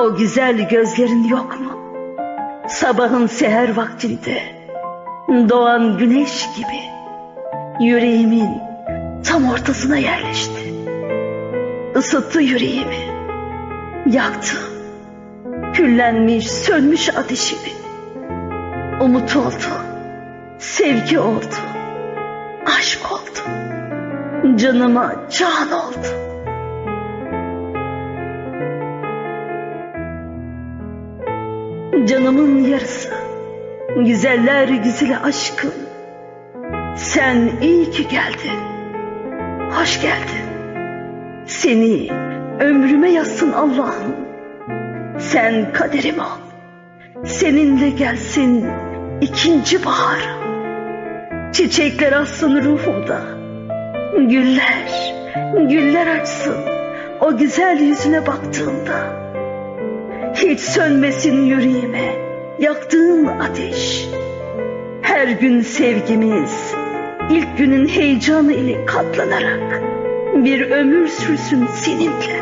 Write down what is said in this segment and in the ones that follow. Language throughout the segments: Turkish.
O güzel gözlerin yok mu? Sabahın seher vaktinde doğan güneş gibi yüreğimin tam ortasına yerleşti. Isıttı yüreğimi, yaktı, küllenmiş, sönmüş ateşimi. Umut oldu, sevgi oldu, aşk oldu, canıma can oldu. Canımın yarısı, güzeller güzeli aşkım. Sen iyi ki geldin, hoş geldin. Seni ömrüme yazsın Allah'ım. Sen kaderim ol, seninle gelsin ikinci bahar. Çiçekler açsın ruhumda, güller, güller açsın o güzel yüzüne baktığımda. Hiç sönmesin yüreğime yaktığın ateş. Her gün sevgimiz ilk günün heyecanı ile katlanarak bir ömür sürsün seninle.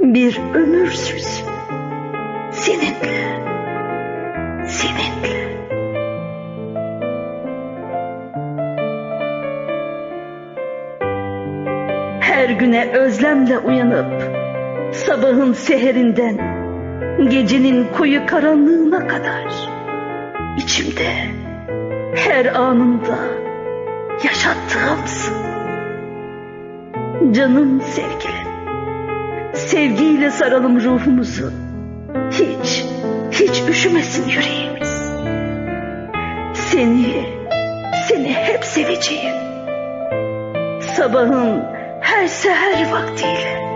Bir ömür sürsün seninle. Seninle. Her güne özlemle uyanıp sabahın seherinden gecenin koyu karanlığına kadar içimde her anında yaşattığımsın. Canım sevgilim, sevgiyle saralım ruhumuzu. Hiç, hiç üşümesin yüreğimiz. Seni, seni hep seveceğim. Sabahın her seher vaktiyle